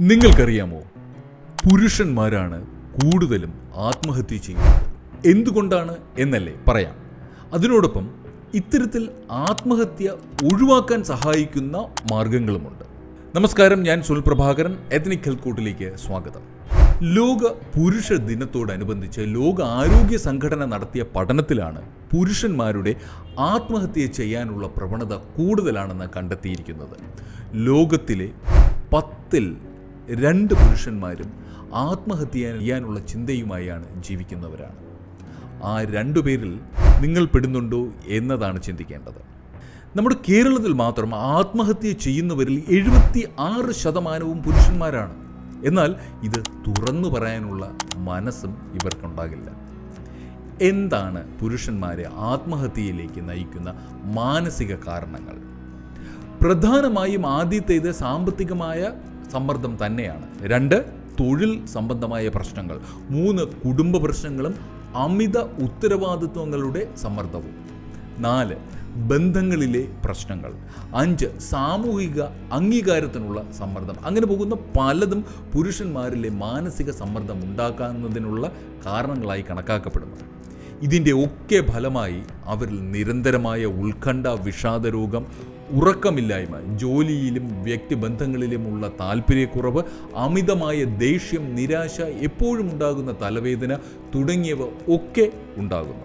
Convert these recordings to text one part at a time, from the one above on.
നിങ്ങൾക്കറിയാമോ? പുരുഷന്മാരാണ് കൂടുതലും ആത്മഹത്യ ചെയ്യുന്നത്. എന്തുകൊണ്ടാണ് എന്നല്ലേ പറയാം. അതിനോടൊപ്പം ഇത്തരത്തിൽ ആത്മഹത്യ ഒഴിവാക്കാൻ സഹായിക്കുന്ന മാർഗങ്ങളുമുണ്ട്. നമസ്കാരം ഞാൻ സുൽപ്രഭാകരൻ എത്നിക് ഹെൽത്ത് കൂട്ടിലേക്ക് സ്വാഗതം. ലോക പുരുഷ ദിനത്തോടനുബന്ധിച്ച് ലോക ആരോഗ്യ സംഘടന നടത്തിയ പഠനത്തിലാണ് പുരുഷന്മാരുടെ ആത്മഹത്യ ചെയ്യാനുള്ള പ്രവണത കൂടുതലാണെന്ന് കണ്ടെത്തിയിരിക്കുന്നത്. ലോകത്തിലെ പത്തിൽ രണ്ട് പുരുഷന്മാരും ആത്മഹത്യ ചെയ്യാനുള്ള ചിന്തയുമായാണ് ജീവിക്കുന്നവരാണ്. ആ രണ്ടു പേരിൽ നിങ്ങൾ പെടുന്നുണ്ടോ എന്നതാണ് ചിന്തിക്കേണ്ടത്. നമ്മുടെ കേരളത്തിൽ മാത്രം ആത്മഹത്യ ചെയ്യുന്നവരിൽ എഴുപത്തി ആറ് ശതമാനവും പുരുഷന്മാരാണ്. എന്നാൽ ഇത് തുറന്നു പറയാനുള്ള മനസ്സും ഇവർക്കുണ്ടാകില്ല. എന്താണ് പുരുഷന്മാരെ ആത്മഹത്യയിലേക്ക് നയിക്കുന്ന മാനസിക കാരണങ്ങൾ? പ്രധാനമായും ആദ്യത്തേത് സാമ്പത്തികമായ സമ്മർദ്ദം തന്നെയാണ്. രണ്ട് തൊഴിൽ സംബന്ധമായ പ്രശ്നങ്ങൾ. മൂന്ന് കുടുംബ പ്രശ്നങ്ങളും അമിത ഉത്തരവാദിത്വങ്ങളുടെ സമ്മർദ്ദവും. നാല് ബന്ധങ്ങളിലെ പ്രശ്നങ്ങൾ. അഞ്ച് സാമൂഹിക അംഗീകാരത്തിനുള്ള സമ്മർദ്ദം. അങ്ങനെ പോകുന്ന പലതും പുരുഷന്മാരിലെ മാനസിക സമ്മർദ്ദം ഉണ്ടാക്കുന്നതിനുള്ള കാരണങ്ങളായി കണക്കാക്കപ്പെടുന്നു. ഇതിന്റെ ഒക്കെ ഫലമായി അവരിൽ നിരന്തരമായ ഉത്കണ്ഠ വിഷാദരോഗം ഉറക്കമില്ലായ്മ ജോലിയിലും വ്യക്തിബന്ധങ്ങളിലുമുള്ള താല്പര്യക്കുറവ് അമിതമായ ദേഷ്യം നിരാശ എപ്പോഴും ഉണ്ടാകുന്ന തലവേദന തുടങ്ങിയവ ഒക്കെ ഉണ്ടാകുന്നു.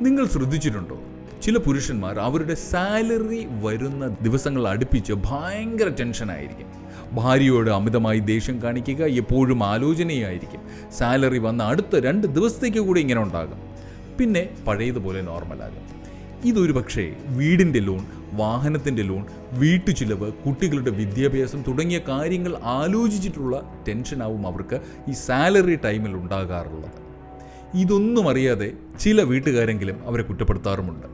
നിങ്ങൾ ശ്രദ്ധിച്ചിട്ടുണ്ടോ? ചില പുരുഷന്മാർ അവരുടെ സാലറി വരുന്ന ദിവസങ്ങൾ അടുപ്പിച്ച് ഭയങ്കര ടെൻഷനായിരിക്കും. ഭാര്യയോട് അമിതമായി ദേഷ്യം കാണിക്കുക എപ്പോഴും ആലോചനയായിരിക്കും. സാലറി വന്ന അടുത്ത രണ്ട് ദിവസത്തേക്ക് കൂടി ഇങ്ങനെ ഉണ്ടാകും. പിന്നെ പഴയതുപോലെ നോർമലാകും. ഇതൊരു പക്ഷേ വീടിന്റെ ലോൺ വാഹനത്തിന്റെ ലോൺ വീട്ടുചിലവ് കുട്ടികളുടെ വിദ്യാഭ്യാസം തുടങ്ങിയ കാര്യങ്ങൾ ആലോചിച്ചിട്ടുള്ള ടെൻഷനാവും അവർക്ക് ഈ സാലറി ടൈമിൽ ഉണ്ടാകാറുള്ളത്. ഇതൊന്നും അറിയാതെ ചില വീട്ടുകാരെങ്കിലും അവരെ കുറ്റപ്പെടുത്താറുമുണ്ട്.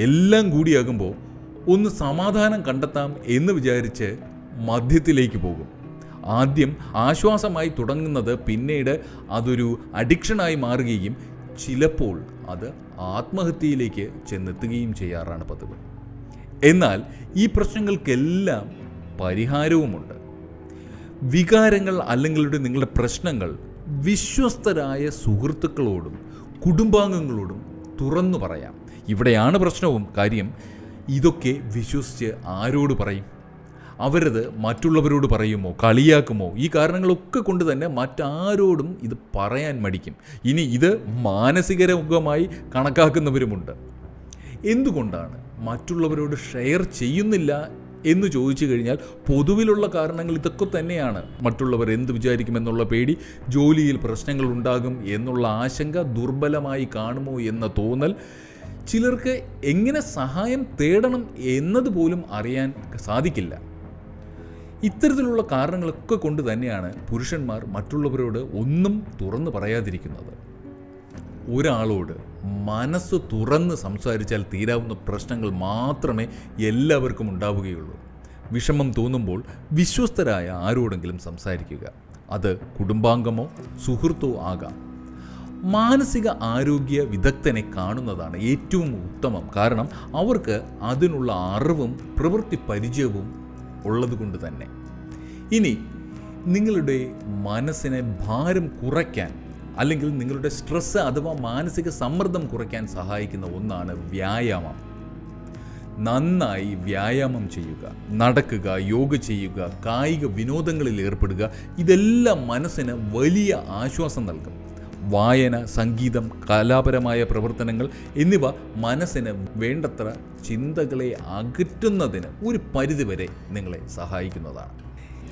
എല്ലാം കൂടിയാകുമ്പോൾ ഒന്ന് സമാധാനം കണ്ടെത്താം എന്ന് വിചാരിച്ച് മധ്യത്തിലേക്ക് പോകും. ആദ്യം ആശ്വാസമായി തുടങ്ങുന്നത് പിന്നീട് അതൊരു അഡിക്ഷനായി മാറുകയും ചിലപ്പോൾ അത് ആത്മഹത്യയിലേക്ക് ചെന്നെത്തുകയും ചെയ്യാറാണ് പതിവ്. എന്നാൽ ഈ പ്രശ്നങ്ങൾക്കെല്ലാം പരിഹാരവുമുണ്ട്. വികാരങ്ങൾ അല്ലെങ്കിൽ നിങ്ങളുടെ പ്രശ്നങ്ങൾ വിശ്വസ്തരായ സുഹൃത്തുക്കളോടും കുടുംബാംഗങ്ങളോടും തുറന്നു പറയാം. ഇവിടെയാണ് പ്രശ്നവും. കാര്യം ഇതൊക്കെ വിശ്വസിച്ച് ആരോട് പറയും? അവരത് മറ്റുള്ളവരോട് പറയുമോ കളിയാക്കുമോ ഈ കാരണങ്ങളൊക്കെ കൊണ്ട് തന്നെ മറ്റാരോടും ഇത് പറയാൻ മടിക്കും. ഇനി ഇത് മാനസിക രോഗമായി കണക്കാക്കുന്നവരുമുണ്ട്. എന്തുകൊണ്ടാണ് മറ്റുള്ളവരോട് ഷെയർ ചെയ്യുന്നില്ല എന്ന് ചോദിച്ചു കഴിഞ്ഞാൽ പൊതുവിലുള്ള കാരണങ്ങൾ ഇതൊക്കെ തന്നെയാണ്. മറ്റുള്ളവർ എന്ത് വിചാരിക്കുമെന്നുള്ള പേടി ജോലിയിൽ പ്രശ്നങ്ങൾ ഉണ്ടാകും എന്നുള്ള ആശങ്ക ദുർബലമായി കാണുമോ എന്ന തോന്നൽ ചിലർക്ക് എങ്ങനെ സഹായം തേടണം എന്നതുപോലും അറിയാൻ സാധിക്കില്ല. ഇത്തരത്തിലുള്ള കാരണങ്ങളൊക്കെ കൊണ്ട് തന്നെയാണ് പുരുഷന്മാർ മറ്റുള്ളവരോട് ഒന്നും തുറന്നു പറയാതിരിക്കുന്നത്. ഒരാളോട് മനസ്സ് തുറന്ന് സംസാരിച്ചാൽ തീരാവുന്ന പ്രശ്നങ്ങൾ മാത്രമേ എല്ലാവർക്കും ഉണ്ടാവുകയുള്ളൂ. വിഷമം തോന്നുമ്പോൾ വിശ്വസ്തരായ ആരോടെങ്കിലും സംസാരിക്കുക. അത് കുടുംബാംഗമോ സുഹൃത്തോ ആകാം. മാനസിക ആരോഗ്യ വിദഗ്ധനെ കാണുന്നതാണ് ഏറ്റവും ഉത്തമം. കാരണം അവർക്ക് അതിനുള്ള അറിവും പ്രവൃത്തി പരിചയവും ഉള്ളതുകൊണ്ട് തന്നെ. ഇനി നിങ്ങളുടെ മനസ്സിനെ ഭാരം കുറയ്ക്കാൻ അല്ലെങ്കിൽ നിങ്ങളുടെ സ്ട്രെസ് അഥവാ മാനസിക സമ്മർദ്ദം കുറയ്ക്കാൻ സഹായിക്കുന്ന ഒന്നാണ് വ്യായാമം. നന്നായി വ്യായാമം ചെയ്യുക നടക്കുക യോഗ ചെയ്യുക കായിക വിനോദങ്ങളിൽ ഏർപ്പെടുക ഇതെല്ലാം മനസ്സിന് വലിയ ആശ്വാസം നൽകും. വായന സംഗീതം കലാപരമായ പ്രവർത്തനങ്ങൾ എന്നിവ മനസ്സിന് വേണ്ടത്ര ചിന്തകളെ അകറ്റുന്നതിന് ഒരു പരിധിവരെ നിങ്ങളെ സഹായിക്കുന്നതാണ്.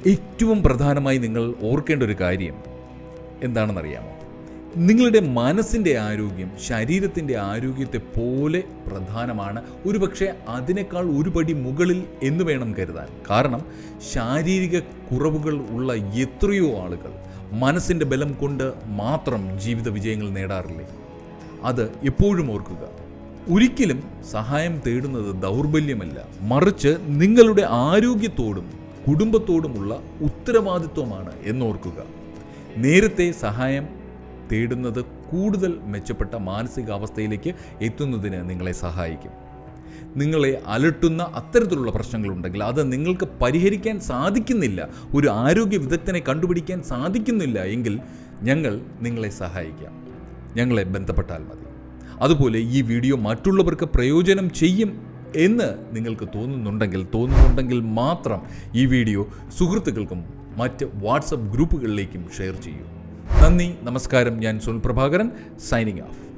ഏറ്റവും പ്രധാനമായി നിങ്ങൾ ഓർക്കേണ്ട ഒരു കാര്യം എന്താണെന്നറിയാമോ? നിങ്ങളുടെ മനസ്സിന്റെ ആരോഗ്യം ശരീരത്തിന്റെ ആരോഗ്യത്തെ പോലെ പ്രധാനമാണ്. ഒരുപക്ഷെ അതിനേക്കാൾ ഒരുപടി മുകളിൽ എന്ന് വേണം കരുതാൻ. കാരണം ശാരീരിക കുറവുകൾ ഉള്ള എത്രയോ ആളുകൾ മനസ്സിന്റെ ബലം കൊണ്ട് മാത്രം ജീവിത വിജയങ്ങൾ നേടാറില്ലേ? അത് എപ്പോഴും ഓർക്കുക. ഒരിക്കലും സഹായം തേടുന്നത് ദൗർബല്യമല്ല. മറിച്ച് നിങ്ങളുടെ ആരോഗ്യത്തോടും കുടുംബത്തോടുമുള്ള ഉത്തരവാദിത്വമാണ് എന്നോർക്കുക. നേരത്തെ സഹായം തേടുന്നത് കൂടുതൽ മെച്ചപ്പെട്ട മാനസികാവസ്ഥയിലേക്ക് എത്തുന്നതിന് നിങ്ങളെ സഹായിക്കും. നിങ്ങളെ അലട്ടുന്ന അത്തരത്തിലുള്ള പ്രശ്നങ്ങളുണ്ടെങ്കിൽ അത് നിങ്ങൾക്ക് പരിഹരിക്കാൻ സാധിക്കുന്നില്ല ഒരു ആരോഗ്യ വിദഗ്ധനെ കണ്ടുപിടിക്കാൻ സാധിക്കുന്നില്ല എങ്കിൽ ഞങ്ങൾ നിങ്ങളെ സഹായിക്കാം. ഞങ്ങളെ ബന്ധപ്പെട്ടാൽ മതി. അതുപോലെ ഈ വീഡിയോ മറ്റുള്ളവർക്ക് പ്രയോജനം ചെയ്യും എന്ന് നിങ്ങൾക്ക് തോന്നുന്നുണ്ടെങ്കിൽ തോന്നുന്നുണ്ടെങ്കിൽ മാത്രം ഈ വീഡിയോ സുഹൃത്തുക്കൾക്കും മറ്റ് വാട്സപ്പ് ഗ്രൂപ്പുകളിലേക്കും ഷെയർ ചെയ്യൂ. നന്ദി നമസ്കാരം. ഞാൻ സുനിൽ പ്രഭാകരൻ സൈനിങ് ഓഫ്